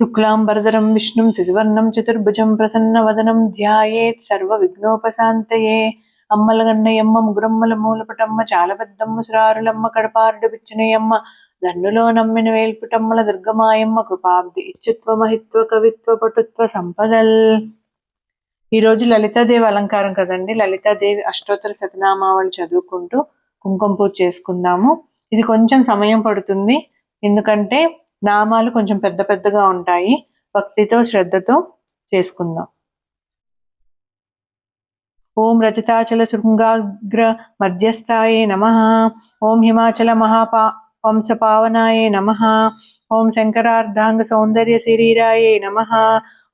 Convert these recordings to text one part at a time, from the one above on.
శుక్లాంబరధరం విష్ణుం శిశువర్ణం చతుర్భుజం ప్రసన్నవదనం ధ్యాయేత్ సర్వ విఘ్నోపశాంతయే అమ్మలగన్నయమ్మ ముగురమ్మల మూలపటమ్మ చాలబద్దమ్మ సురారులమ్మ కడపారుడు పిచ్చినయమ్మ దన్నులో నమ్మిన వేల్పుటమ్మల దుర్గమాయమ్మ కృపాబ్ది ఇచ్చుత్వ మహిత్వ కవిత్వ పటుత్వ సంపదల్. ఈరోజు లలితాదేవి అలంకారం కదండి. లలితాదేవి అష్టోత్తర శతనామావళి చదువుకుంటూ కుంకుమ పూజ చేసుకుందాము. ఇది కొంచెం సమయం పడుతుంది. ఎందుకంటే నామాలు కొంచెం పెద్ద పెద్దగా ఉంటాయి. భక్తితో శ్రద్ధతో చేసుకుందాం. ఓం రజతాచల శృంగాగ్ర మధ్యస్థాయే నమ. ఓం హిమాచల మహాపా వంశ పావనాయ నమ. ఓం శంకరార్ధాంగ సౌందర్య శరీరాయ నమ.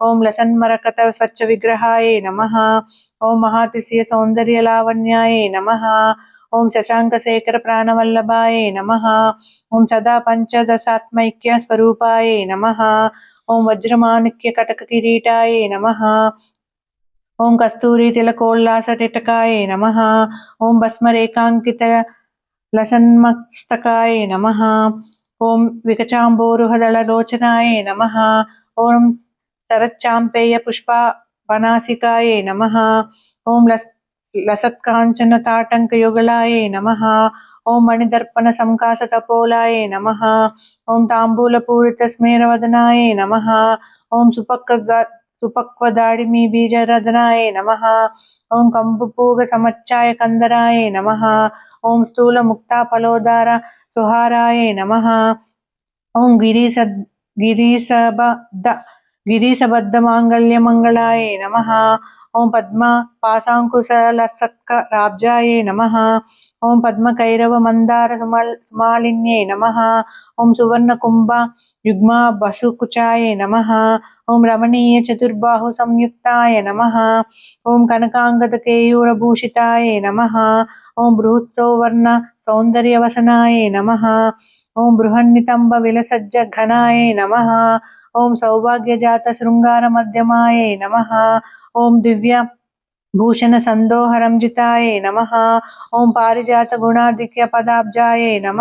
ఓం లసన్మరకత స్వచ్ఛ విగ్రహాయ నమ. ఓం మహాతిశయ సౌందర్య లావణ్యాయ నమ. ఓం శశాంక శేఖర ప్రాణవల్లభాయ నమ ఓం సదా పంచదశాత్మైక్య స్వరూపాయ నమ ఓం వజ్రమాణిక్య కటక కిరీటాయ నమ ఓం కస్తూరి తిలకోల్లాస టిటకాయ నమ ఓం భస్మరేకాంకిత లసన్మస్తకాయ నమ ఓం వికచాంబోరుహదళ లోచనాయ నమ ఓం శరచ్చాంపేయ పుష్ప వనాసికాయ నమ ఓం లస్ లసత్కాంచన తాటంకయుగళాయ నమ ఓం మణిదర్పణ సంకాస తపోలాయ నమ ఓం తాంబూలపూరిత స్మేరవదనాయ నమ ఓం సుపక్క సుపక్వదాడిమి బీజరదనాయ నమ ఓం కంబుపూగ సమచ్చాయ కందరాయ నమ ఓం స్థూల ముక్తా ఫలోదార సుహారాయ నమ ఓం గిరీశ గిరీశబద్ధ గిరీశబద్ధ మాంగళ్య మంగళాయ నమ ఓం పద్మ పాశాంకుశలసత్క రాబ్జాయ నమ ఓం పద్మకైరవ మందార సుమల్ సుమాలిన్యై నమ ఓం సువర్ణ కుంభ యుగ్మా వసుకుచాయ నమ ఓం రమణీయ చతుర్బాహు సంయుక్తాయ నమ ఓం కనకాంగద కేయూరభూషితాయ నమ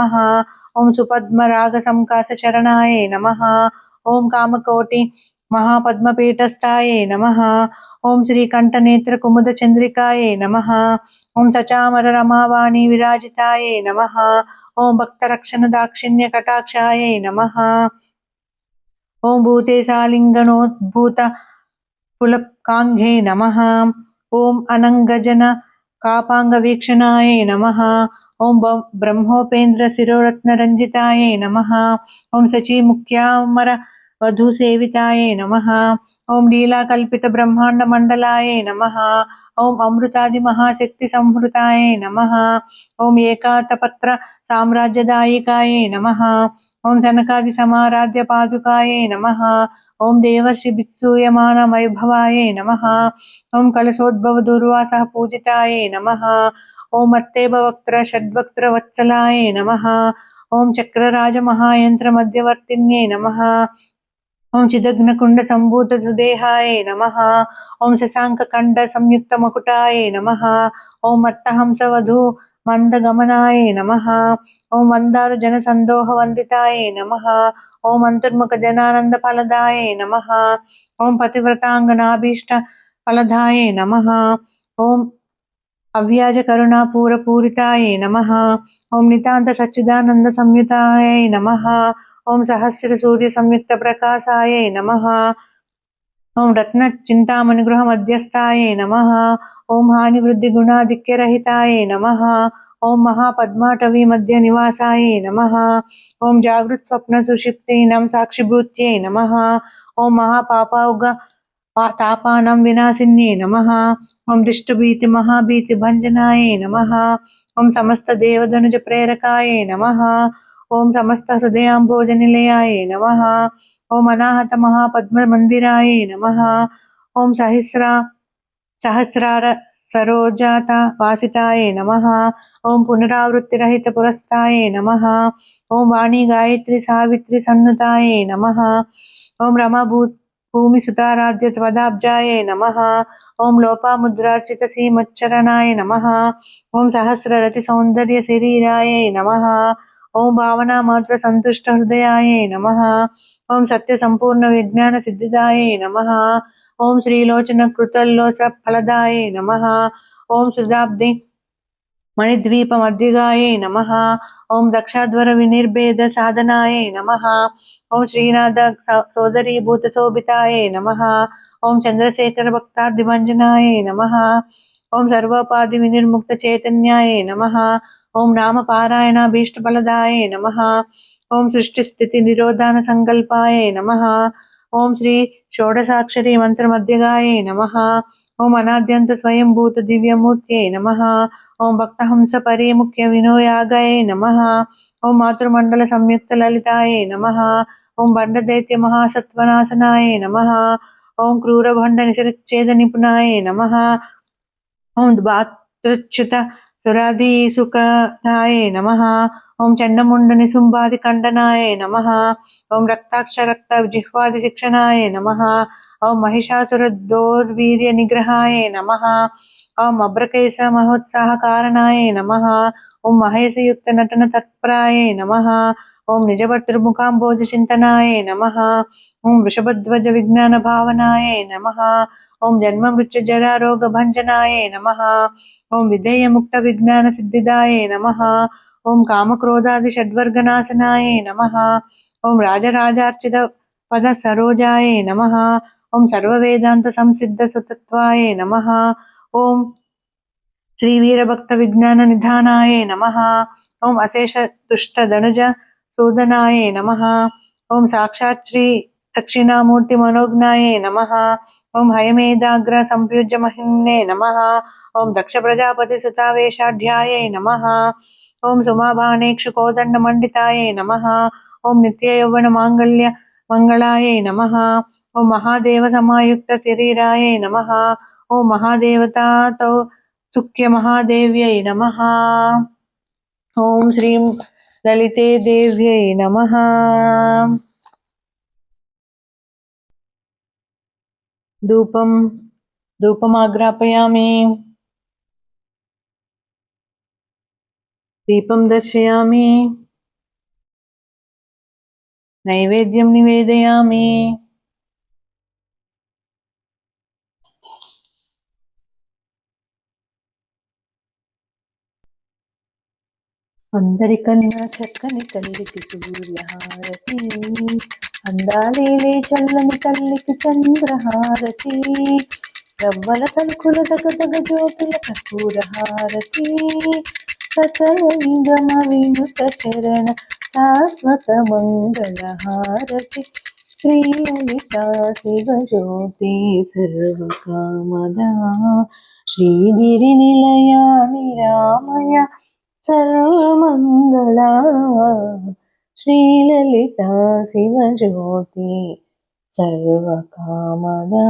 ఓం బృహత్సౌవర్ణ సౌందర్యవసనాయ నమ ఓం బృహన్నితంబ విలసజ్జ ఘనాయ నమ ఓం సౌభాగ్యజాత శృంగార మధ్యమాయ నమ ఓం దివ్య భూషణ సందోహరంజితాయ నమ ఓం పారిజాత గుణాధిక్య పదాబ్జాయ నమ ఓం సుపద్మ రాగ సంకాస చరణాయ నమ ఓం కామకోటి మహాపద్మపీఠస్థాయ నమ ఓం శ్రీకంఠనేత్ర కుముద చంద్రికాయ నమ ఓం సచామర రమావాణి విరాజితాయ నమ ఓం భక్తరక్షణ సనకాది సమారాధ్య పాదుకాయే నమ. ఓం దేవర్షి బిత్సూయమాన నమ. ఓం కలశోద్భవ దుర్వాస పూజితాయే నమ. ఓం మత్తేభవక్త్ర షడ్వక్త్ర వత్సలాయే నమ. ఓం చక్రరాజ మహాయంత్ర మధ్యవర్తిన్యే నమ. ఓం చిదగ్నకుండ సంభూత సుదేహాయ నమ. ఓం శశాంక సంయుక్త మకుటాయ నమ. ఓం మత్తహంస వధూ మందగమనాయ నమ. ఓం మందారు జన సందోహ వందితాయ నమ. ఓం అంతర్ముఖ జనానంద ఫలదాయ నమ. ఓం పతివ్రతాంగనాభీష్ట ఫలదాయ నమ. ఓం అవ్యాజ కరుణా పూర పూరితాయ నమ. ఓం నితాంత సచ్చిదానంద సంయుతాయ నమ. ఓం సహస్ర సూర్య సంయుక్త ప్రకాశాయ నమ. ఓం రత్న చింతామణి గృహ మధ్యస్థాయ నమ. ఓం హాని వృద్ధి గుణాధిక్యరహితాయ నమ. ఓం మహాపద్మాటవీ మధ్య నివాసాయే నమ. ఓం జాగృత్ స్వప్న సుషిప్తీనం సాక్షిభూత్యై నమ. ఓం మహాపాపౌగ తాపానం వినాశిన్యే నమ. ఓం దిష్టభీతి మహాభీతి భంజనాయ నమ. ఓం సమస్త దేవధనుజ ప్రేరకాయ నమ. ఓం సమస్త హృదయాంబోజ నిలయాయ నమ ఓం అనాహత మహాపద్మ మందిరాయ నమ ఓం సహస్ర సహస్రార సరోజాత వాసితాయ నమ ఓం పునరావృత్తి రహిత పురస్తాయ నమ ఓం వాణి గాయత్రి సావిత్రి సన్నుతాయ నమ ఓం రమభూ భూమి సుతారాధ్య త్వదాబ్జాయ నమ ఓం లోపాముద్రార్చిత భావన మాత్ర సంతుష్ట హృదయాయ నమ. ఓం సత్య సంపూర్ణ విజ్ఞాన సిద్ధిదాయ నమ. ఓం శ్రీలోచన కృతల్లోస ఫలదాయ నమ. ఓం శుద్ధాబ్ది మణిద్వీప మణిద్వీపమద్విగాయే నమ. ఓం దక్షాధ్వర వినిర్భేద సాధనాయే నమ. ఓం శ్రీనాథ సోదరీభూత శోభితాయే నమ. ఓం చంద్రశేఖర భక్తాదిభంజనాయే నమ. ఓం సర్వోపాధి వినిర్ముక్త చైతన్యాయే నమ. ఓం నామ పారాయణ భీష్టఫలదాయే నమ. ఓం సృష్టి స్థితి నిరోధాన సంకల్పాయ నమ. ఓం శ్రీ షోడసాక్షరి మంత్రమధ్యగాయ నమ. ఓం అనాద్యంత స్వయంభూత దివ్యమూర్త్యై నమ. ఓం భక్తహంస పరిముఖ్య వినోయాగాయ నమ. ఓం మాతృమండల సంయుక్త లలితాయ నమ. ఓం బండదైత్య మహాసత్వనాశనాయ నమ. ఓం క్రూరభండ నిసరచ్ఛేద నిపుణాయ నమ. ఓం ద్వాతృచ్యుత సురాధీసుఖాయ నమ ఓం చండముండని శుంభాది ఖండనాయ నమ ఓం రక్తాక్ష రక్త జిహ్వాది శిక్షణాయ నమ ఓం మహిషాసురదోర్వీర్య నిగ్రహాయ నమ ఓం అబ్రకేశ మహోత్సాహ కారణాయ నమ ఓం మహేశయుక్త నటన తత్పరాయ నమ ఓం నిజభర్తృముఖాంబోజ చింతనాయ నమ ఓం వృషభధ్వజ విజ్ఞాన భావనాయ నమ ఓం జన్మ మృత్యు జరా రోగ భంజనాయ నమ. ఓం విధేయ ముక్త విజ్ఞాన సిద్ధిదాయ నమ. ఓం కామక్రోధాది షడ్వర్గనాశనాయ నమ. ఓం రాజరాజార్చిత పద సరోజాయ నమ. ఓం సర్వవేదాంత సంసిద్ధ సుతత్వాయ నమ. ఓం శ్రీ వీరభక్త విజ్ఞాన నిధానాయ నమ. ఓం అశేష దుష్ట ధనుజ సూదనాయ నమ. ఓం సాక్షాత్ శ్రీ దక్షిణామూర్తి మనోజ్ఞాయ నమ ఓం హయమేదాగ్ర సంప్యుజ్య మహిమ్నే నమ ఓం దక్ష ప్రజాపతి సుతావేశాఢ్యాయ నమ ఓం సుమాభానేక్షు కోదండ మండితాయ నమ ఓం నిత్య యౌవన మాంగళ్య మంగళాయ నమ ఓం మహాదేవ సమాయుక్త శరీరాయ నమ ధూపం ధూపమాగ్రాపయామి దీపం దర్శయామి నైవేద్యం నివేదయామి అందరికన్నా చక్కని తల్లికి సూర్యహారతి అందాలేలే చల్లని తల్లికి చంద్రహారతి. రవ్వల తలుకుల దగదగ జ్యోతుల కర్పూరహారతి సకల వినుత చరణ శాశ్వత మంగళహారతి శ్రీలలిత శివజ్యోతి సర్వకామదా. శ్రీగిరి నిలయ నిరామయ సర్వమంగళ. శ్రీలలిత శివజ్యోతి సర్వకామదా.